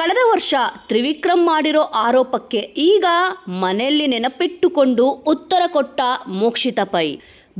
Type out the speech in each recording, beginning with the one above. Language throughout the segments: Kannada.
ಕಳೆದ ವರ್ಷ ತ್ರಿವಿಕ್ರಮ್ ಮಾಡಿರೋ ಆರೋಪಕ್ಕೆ ಈಗ ಮನೆಯಲ್ಲಿ ನೆನಪಿಟ್ಟುಕೊಂಡು ಉತ್ತರ ಕೊಟ್ಟ Mokshitha Pai.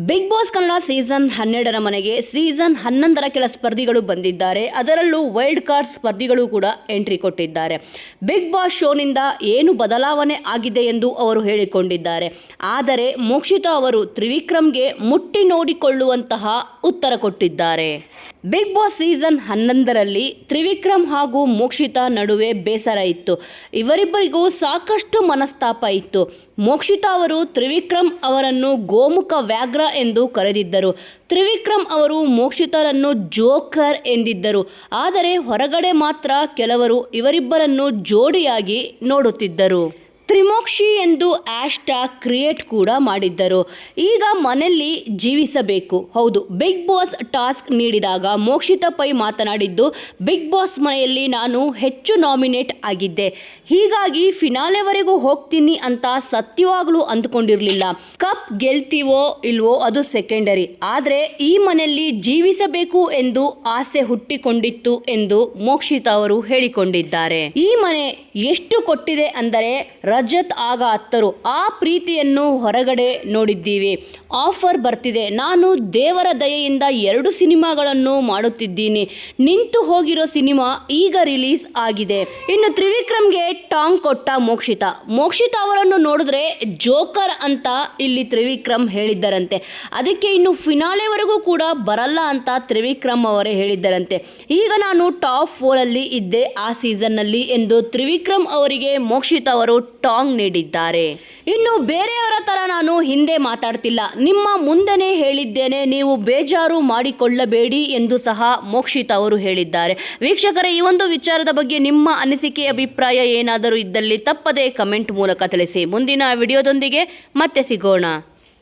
Big boss Kannada season ಹನ್ನೆರಡರ ಮನೆಗೆ ಸೀಸನ್ ಹನ್ನೊಂದರ ಕೆಲ ಸ್ಪರ್ಧಿಗಳು ಬಂದಿದ್ದಾರೆ. ಅದರಲ್ಲೂ ವೈಲ್ಡ್ ಕಾರ್ಡ್ ಸ್ಪರ್ಧಿಗಳು ಕೂಡ ಎಂಟ್ರಿ ಕೊಟ್ಟಿದ್ದಾರೆ. ಬಿಗ್ ಬಾಸ್ ಶೋನಿಂದ ಏನು ಬದಲಾವಣೆ ಆಗಿದೆ ಎಂದು ಅವರು ಹೇಳಿಕೊಂಡಿದ್ದಾರೆ. ಆದರೆ ಮೋಕ್ಷಿತ ಅವರು ತ್ರಿವಿಕ್ರಮ್ಗೆ ಮುಟ್ಟಿ ನೋಡಿಕೊಳ್ಳುವಂತಹ ಉತ್ತರ ಕೊಟ್ಟಿದ್ದಾರೆ. ಬಿಗ್ ಬಾಸ್ ಸೀಸನ್ ಹನ್ನೊಂದರಲ್ಲಿ ತ್ರಿವಿಕ್ರಮ್ ಹಾಗೂ ಮೋಕ್ಷಿತಾ ನಡುವೆ ಬೇಸರ ಇತ್ತು. ಇವರಿಬ್ಬರಿಗೂ ಸಾಕಷ್ಟು ಮನಸ್ತಾಪ ಇತ್ತು. ಮೋಕ್ಷಿತಾ ಅವರು ತ್ರಿವಿಕ್ರಮ್ ಅವರನ್ನು ಗೋಮುಖ ವ್ಯಾಘ್ರ ಎಂದು ಕರೆದಿದ್ದರು. ತ್ರಿವಿಕ್ರಮ್ ಅವರು ಮೋಕ್ಷಿತರನ್ನು ಜೋಕರ್ ಎಂದಿದ್ದರು. ಆದರೆ ಹೊರಗಡೆ ಮಾತ್ರ ಕೆಲವರು ಇವರಿಬ್ಬರನ್ನು ಜೋಡಿಯಾಗಿ ನೋಡುತ್ತಿದ್ದರು. ತ್ರಿಮೋಕ್ಷಿ ಎಂದು ಆಶ್ಟಾ ಕ್ರಿಯೇಟ್ ಕೂಡ ಮಾಡಿದ್ದರು. ಈಗ ಮನೆಯಲ್ಲಿ ಜೀವಿಸಬೇಕು. ಹೌದು, ಬಿಗ್ ಬಾಸ್ ಟಾಸ್ಕ್ ನೀಡಿದಾಗ ಮೋಕ್ಷಿತ ಪೈ ಮಾತನಾಡಿದ್ದು, ಬಿಗ್ ಬಾಸ್ ಮನೆಯಲ್ಲಿ ನಾನು ಹೆಚ್ಚು ನಾಮಿನೇಟ್ ಆಗಿದ್ದೆ. ಹೀಗಾಗಿ ಫಿನಾಲೆವರೆಗೂ ಹೋಗ್ತೀನಿ ಅಂತ ಸತ್ಯವಾಗಲೂ ಅಂದುಕೊಂಡಿರಲಿಲ್ಲ. ಕಪ್ ಗೆಲ್ತೀವೋ ಇಲ್ವೋ ಅದು ಸೆಕೆಂಡರಿ. ಆದರೆ ಈ ಮನೆಯಲ್ಲಿ ಜೀವಿಸಬೇಕು ಎಂದು ಆಸೆ ಹುಟ್ಟಿಕೊಂಡಿತ್ತು ಎಂದು ಮೋಕ್ಷಿತ ಅವರು ಹೇಳಿಕೊಂಡಿದ್ದಾರೆ. ಈ ಮನೆ ಎಷ್ಟು ಕೊಟ್ಟಿದೆ ಅಂದರೆ ರಜತ್ ಆಗ ಹತ್ತರು. ಆ ಪ್ರೀತಿಯನ್ನು ಹೊರಗಡೆ ನೋಡಿದ್ದೀವಿ. ಆಫರ್ ಬರ್ತಿದೆ. ನಾನು ದೇವರ ದಯೆಯಿಂದ ಎರಡು ಸಿನಿಮಾಗಳನ್ನು ಮಾಡುತ್ತಿದ್ದೀನಿ. ನಿಂತು ಹೋಗಿರೋ ಸಿನಿಮಾ ಈಗ ರಿಲೀಸ್ ಆಗಿದೆ. ಇನ್ನು ತ್ರಿವಿಕ್ರಮ್ಗೆ ಟಾಂಗ್ ಕೊಟ್ಟ ಮೋಕ್ಷಿತ. ಮೋಕ್ಷಿತ ಅವರನ್ನು ನೋಡಿದ್ರೆ ಜೋಕರ್ ಅಂತ ಇಲ್ಲಿ ತ್ರಿವಿಕ್ರಮ್ ಹೇಳಿದ್ದರಂತೆ. ಅದಕ್ಕೆ ಇನ್ನು ಫಿನಾಲೆವರೆಗೂ ಕೂಡ ಬರಲ್ಲ ಅಂತ ತ್ರಿವಿಕ್ರಮ್ ಅವರೇ ಹೇಳಿದ್ದರಂತೆ. ಈಗ ನಾನು ಟಾಪ್ ಫೋರಲ್ಲಿ ಇದ್ದೆ ಆ ಸೀಸನ್ನಲ್ಲಿ ಎಂದು ತ್ರಿವಿಕ್ರಮ್ ಅವರಿಗೆ ಮೋಕ್ಷಿತ ಅವರು ಟಾಂಗ್ ನೀಡಿದ್ದಾರೆ. ಇನ್ನು ಬೇರೆಯವರ ತರ ನಾನು ಹಿಂದೆ ಮಾತಾಡ್ತಿಲ್ಲ. ನಿಮ್ಮ ಮುಂದೆನೇ ಹೇಳಿದ್ದೇನೆ, ನೀವು ಬೇಜಾರು ಮಾಡಿಕೊಳ್ಳಬೇಡಿ ಎಂದು ಸಹ ಮೋಕ್ಷಿತ್ ಅವರು ಹೇಳಿದ್ದಾರೆ. ವೀಕ್ಷಕರೇ, ಈ ಒಂದು ವಿಚಾರದ ಬಗ್ಗೆ ನಿಮ್ಮ ಅನಿಸಿಕೆ, ಅಭಿಪ್ರಾಯ ಏನಾದರೂ ಇದ್ದಲ್ಲಿ ತಪ್ಪದೇ ಕಮೆಂಟ್ ಮೂಲಕ ತಿಳಿಸಿ. ಮುಂದಿನ ವಿಡಿಯೋದೊಂದಿಗೆ ಮತ್ತೆ ಸಿಗೋಣ.